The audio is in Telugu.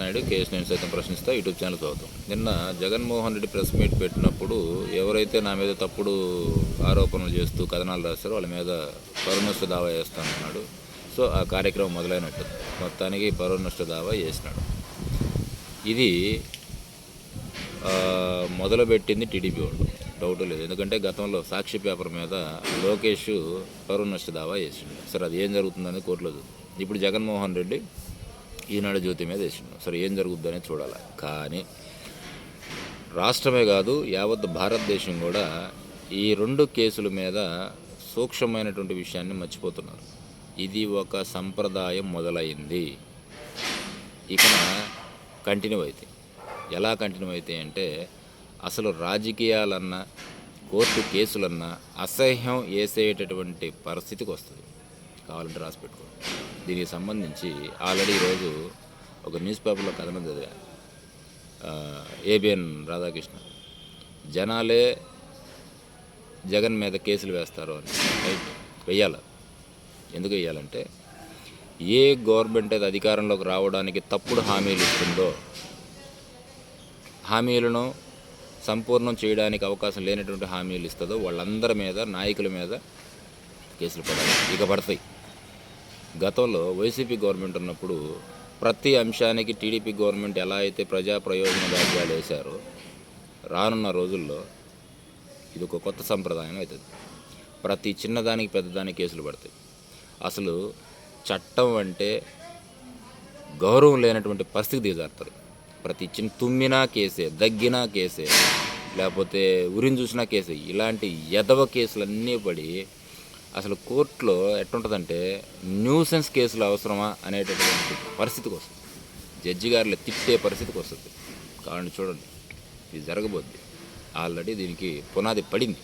నాయుడు కేసు నేను సైతం ప్రశ్నిస్తా యూట్యూబ్ ఛానల్ చదువుతాం నిన్న జగన్మోహన్ రెడ్డి ప్రెస్ మీట్ పెట్టినప్పుడు ఎవరైతే నా మీద తప్పుడు ఆరోపణలు చేస్తూ కథనాలు రాస్తారో వాళ్ళ మీద పరునష్ట దావా చేస్తానన్నాడు. సో ఆ కార్యక్రమం మొదలైనట్టు మొత్తానికి పరునష్ట దావా చేసినాడు. ఇది మొదలుపెట్టింది టీడీపీ వాళ్ళు. డౌట్ లేదు. ఎందుకంటే గతంలో సాక్షి పేపర్ మీద లోకేష్ పరువు నష్ట దావా చేసిండు. సరే అది ఏం జరుగుతుందని కోర్టులో ఇప్పుడు జగన్మోహన్ రెడ్డి ఈనాడు జ్యోతి మీద వేసినాం సరే ఏం జరుగుతుందని చూడాలి. కానీ రాష్ట్రమే కాదు యావత్ భారతదేశం కూడా ఈ రెండు కేసుల మీద సూక్ష్మమైనటువంటి విషయాన్ని మర్చిపోతున్నారు. ఇది ఒక సంప్రదాయం మొదలైంది. ఇక కంటిన్యూ అవుతాయి ఎలా కంటిన్యూ అవుతాయి అంటే అసలు రాజకీయాలన్నా కోర్టు కేసులన్నా అసహ్యం వేసేటటువంటి పరిస్థితికి వస్తుంది. కావాలంటే రాసి పెట్టుకో దీనికి సంబంధించి ఆల్రెడీ ఈరోజు ఒక న్యూస్ పేపర్లో కథనం చదివా ఏబిఎన్ రాధాకృష్ణ జనాలే జగన్ మీద కేసులు వేస్తారు అని. రైట్? వెయ్యాల? ఎందుకు వెయ్యాలంటే ఏ గవర్నమెంట్ అయితే అధికారంలోకి రావడానికి తప్పుడు హామీలు ఇస్తుందో హామీలను సంపూర్ణం చేయడానికి అవకాశం లేనటువంటి హామీలు ఇస్తుందో వాళ్ళందరి మీద నాయకుల మీద కేసులు పడాలి. ఇక పడతాయి. గతంలో వైసీపీ గవర్నమెంట్ ఉన్నప్పుడు ప్రతి అంశానికి టీడీపీ గవర్నమెంట్ ఎలా అయితే ప్రజా ప్రయోజన వ్యాజ్యాలు వేశారో రానున్న రోజుల్లో ఇది ఒక కొత్త సంప్రదాయం అవుతుంది. ప్రతి చిన్నదానికి పెద్దదానికి కేసులు పడతాయి. అసలు చట్టం అంటే గౌరవం లేనటువంటి పరిస్థితి దిగజారుతారు. ప్రతి చిన్న తుమ్మినా కేసే దగ్గినా కేసే లేకపోతే ఉరిని చూసినా కేసే ఇలాంటి ఎదవ కేసులన్నీ పడి అసలు కోర్టులో ఎట్టుంటుందంటే న్యూసెన్స్ కేసులు అవసరమా అనేటటువంటి పరిస్థితికి వస్తుంది జడ్జి గారిలో తిట్టే పరిస్థితికి వస్తుంది కావాలంటే చూడండి ఇది జరగబోద్ది. ఆల్రెడీ దీనికి పునాది పడింది.